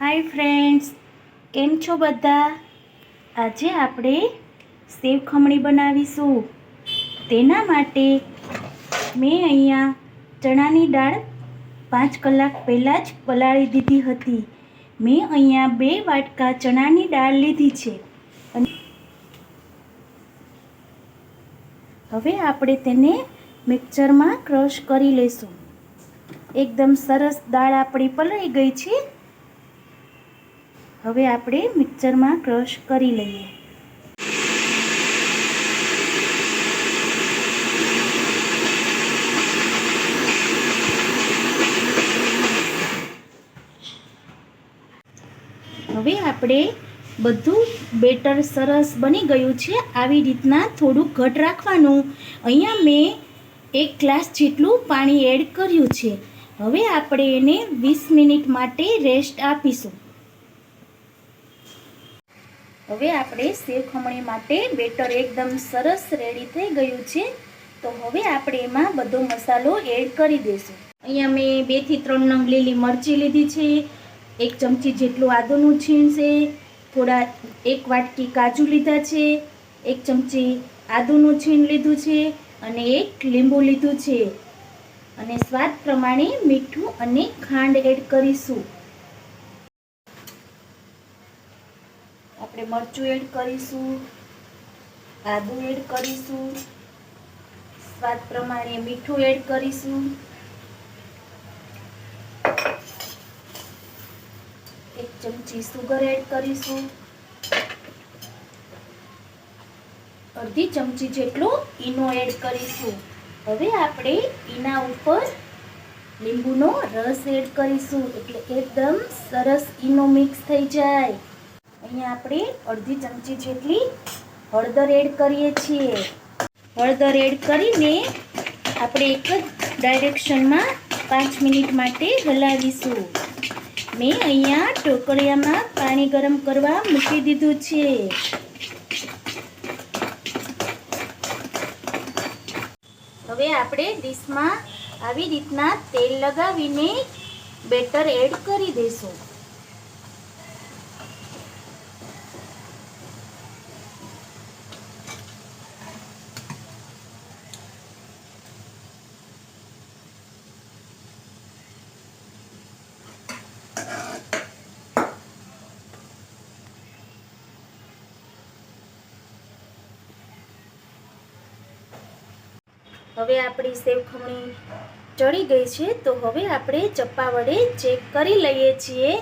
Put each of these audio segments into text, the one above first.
Hi friends, કેમ છો બધા? આજે આપણે સેવ ખમણી બનાવીશું. તેના માટે મેં અહીંયા ચણાની દાળ પાંચ કલાક પહેલાં જ પલાળી દીધી હતી. મેં અહીંયા બે વાટકા ચણાની દાળ લીધી છે. હવે આપણે તેને મિક્સરમાં ક્રશ કરી લઈશું. એકદમ સરસ દાળ આપણી પલાળી ગઈ છે. હવે આપણે મિક્સરમાં ક્રશ કરી લઈએ. હવે આપણે બધું બેટર સરસ બની ગયું છે. આવી રીતના થોડું ઘટ રાખવાનું. અહીંયા મેં એક ગ્લાસ જેટલું પાણી એડ કર્યું છે. હવે આપણે એને વીસ મિનિટ માટે રેસ્ટ આપીશું. હવે આપણે સેવ ખમણી માટે બેટર એકદમ સરસ રેડી થઈ ગયું છે. તો હવે આપણે એમાં બધો મસાલો એડ કરી દઈશું. અહીંયા મેં બેથી ત્રણ નંગ લીલી મરચી લીધી છે. એક ચમચી જેટલું આદુનું છીણ છે થોડા એક વાટકી કાજુ લીધા છે. એક ચમચી આદુનું છીણ લીધું છે અને એક લીંબુ લીધું છે. અને સ્વાદ પ્રમાણે મીઠું અને ખાંડ એડ કરીશું. આપણે મરચું એડ કરીશું, આદુ એડ કરીશું, સ્વાદ પ્રમાણે મીઠું એડ કરીશું. એક ચમચી સુગર એડ કરીશું. અડધી ચમચી જેટલો ઈનો એડ કરીશું. હવે આપણે ઈના ઉપર લીંબુનો રસ એડ કરીશું. એટલે એકદમ સરસ ઈનો મિક્સ થઈ જાય. અહીંયા આપણે અડધી ચમચી જેટલી હળદર એડ કરીએ છીએ. હળદર એડ કરીને આપણે એક જ ડાયરેક્શનમાં પાંચ મિનિટ માટે હલાવીશું. મેં અહીંયા ટોકરિયામાં પાણી ગરમ કરવા મૂકી દીધું છે. હવે આપણે ડીશમાં આવી રીતના તેલ લગાવીને બેટર એડ કરી દઈશું. હવે આપણી સેવ ખમણી ચડી ગઈ છે, તો હવે આપણે ચપ્પા વડે ચેક કરી લઈએ છીએ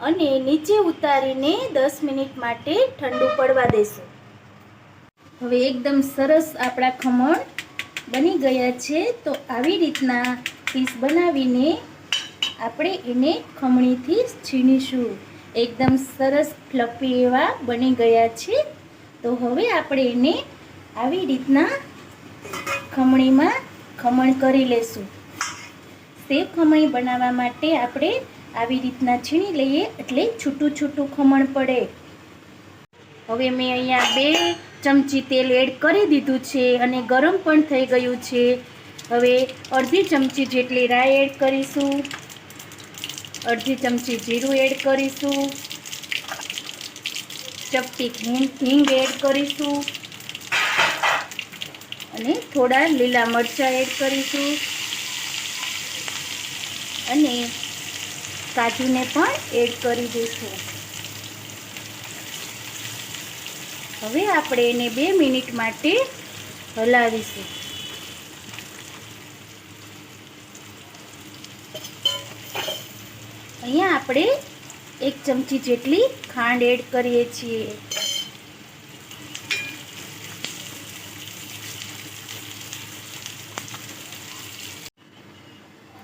અને નીચે ઉતારીને દસ મિનિટ માટે ઠંડુ પડવા દઈશું હવે એકદમ સરસ આપણા ખમણ બની ગયા છે, તો આવી રીતના પીસ બનાવીને આપણે એને ખમણીથી છીણીશું. એકદમ સરસ ફ્લફી એવા બની ગયા છે, તો હવે આપણે એને આવી રીતના ખમણીમાં ખમણ કરી લેશું. સેવ ખમણી બનાવવા માટે આપણે આવી રીતના છીણી લઈએ એટલે છૂટું છૂટું ખમણ પડે. હવે મેં અહીંયા બે ચમચી તેલ એડ કરી દીધું છે અને ગરમ પણ થઈ ગયું છે. હવે અડધી ચમચી જેટલી રાઈ એડ કરીશું. અડધી ચમચી જીરું એડ કરીશું. ચપટી હિંગ એડ કરીશું. અને થોડા લીલા મરચાં એડ કરીશું. અને કાજુને પણ એડ કરી દઈશું. હવે આપણે એને બે મિનિટ માટે હલાવીશું. અહીંયા આપણે એક ચમચી જેટલી ખાંડ એડ કરીએ છીએ.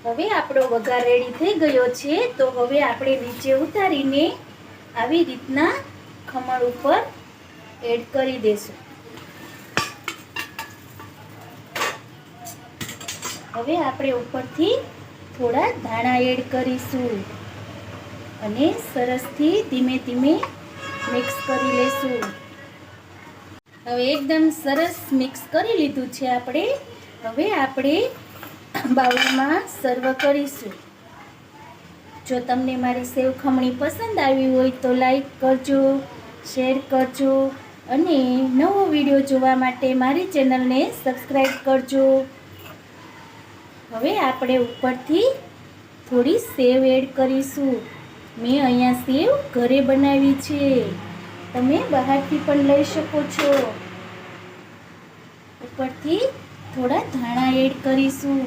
હવે આપણો વઘાર રેડી થઈ ગયો છે, તો હવે આપણે નીચે ઉતારીને આવી રીતના ખમણ ઉપર એડ કરી દેશું. હવે આપણે ઉપરથી થોડા ધાણા એડ કરીશું અને સરસથી ધીમે ધીમે મિક્સ કરી લેશું. હવે એકદમ સરસ મિક્સ કરી લીધું છે આપણે. હવે આપણે બાઉલમાં સર્વ કરીશું. જો તમને મારી સેવ ખમણી પસંદ આવી હોય તો લાઈક કરજો શેર કરજો અને નવો વીડિયો જોવા માટે મારી ચેનલને સબસ્ક્રાઈબ કરજો. હવે આપણે ઉપરથી થોડી સેવ એડ કરીશું. મેં અહીંયા સેવ ઘરે બનાવી છે. તમે બહારથી પણ લઈ શકો છો. ઉપરથી થોડા ધાણા એડ કરીશું.